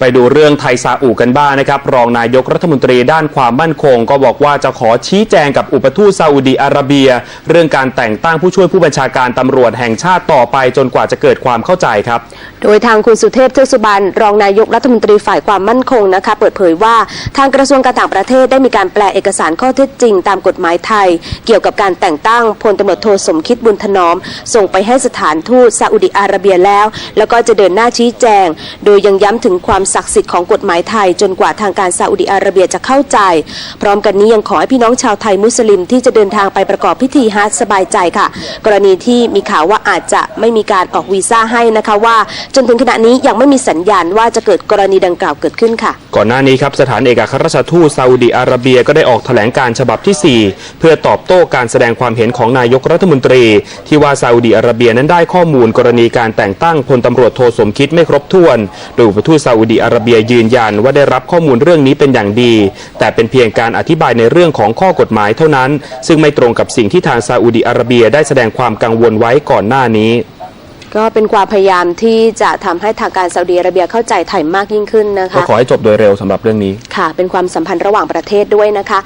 ไปดูเรื่องไทยซาอุกันบ้างนะครับ รองนายกรัฐมนตรีด้านความมั่นคง ก็บอกว่าจะขอชี้แจงกับอุปทูตซาอุดีอาระเบีย เรื่องการแต่งตั้งผู้ช่วยผู้บัญชาการตำรวจแห่งชาติต่อไปจนกว่าจะเกิดความเข้าใจครับ โดยทางคุณสุเทพเทือกสุบรรณรองนายกรัฐมนตรีฝ่ายความมั่นคงนะคะ เปิดเผยว่าทางกระทรวงการต่างประเทศได้มีการแปลเอกสารข้อเท็จจริง ตามกฎหมายไทย เกี่ยวกับการแต่งตั้งพลตำรวจโทสมคิดบุญถนอม ส่งไปให้สถานทูตซาอุดิอาระเบียแล้ว แล้วก็จะเดินหน้าชี้แจง โดยยังย้ำถึงความศักดิ์สิทธิ์ของกฎหมายไทย จนกว่าทางการซาอุดิอาระเบียจะเข้าใจ พร้อมกันนี้ยังขอให้พี่น้องชาวไทยมุสลิมที่จะเดินทางไปประกอบพิธีฮัจญ์สบายใจค่ะ กรณีที่มีข่าวว่าอาจจะไม่มีการออกวีซ่าให้นะคะว่า จนถึงขณะนี้ยังไม่มีสัญญาณว่าจะเกิดกรณีดังกล่าวเกิดขึ้นค่ะ ก่อนหน้านี้ครับสถานเอกอัครราชทูตซาอุดีอาระเบียก็ได้ออกแถลงการฉบับที่ 4 เพื่อตอบโต้การแสดงความเห็นของนายกรัฐมนตรี ที่ว่าซาอุดีอาระเบียนั้นได้ข้อมูลกรณีการแต่งตั้งพลตำรวจโทสมคิดไม่ครบถ้วน โดยอุปทูตซาอุดีอาระเบียยืนยันว่าได้รับข้อมูลเรื่องนี้เป็นอย่างดี แต่เป็นเพียงการอธิบายในเรื่องของข้อกฎหมายเท่านั้น ซึ่งไม่ตรงกับสิ่งที่ทางซาอุดีอาระเบียได้แสดงความกังวลไว้ก่อนหน้านี้ก็เป็นความพยายามที่จะทำให้ทางการซาอุดิอาระเบียเข้าใจไทยมากยิ่งขึ้นนะก็คะขอให้จบโดยเร็วสำหรับเรื่องนี้ ค่ะ เป็นความสัมพันธ์ระหว่างประเทศด้วยนะคะ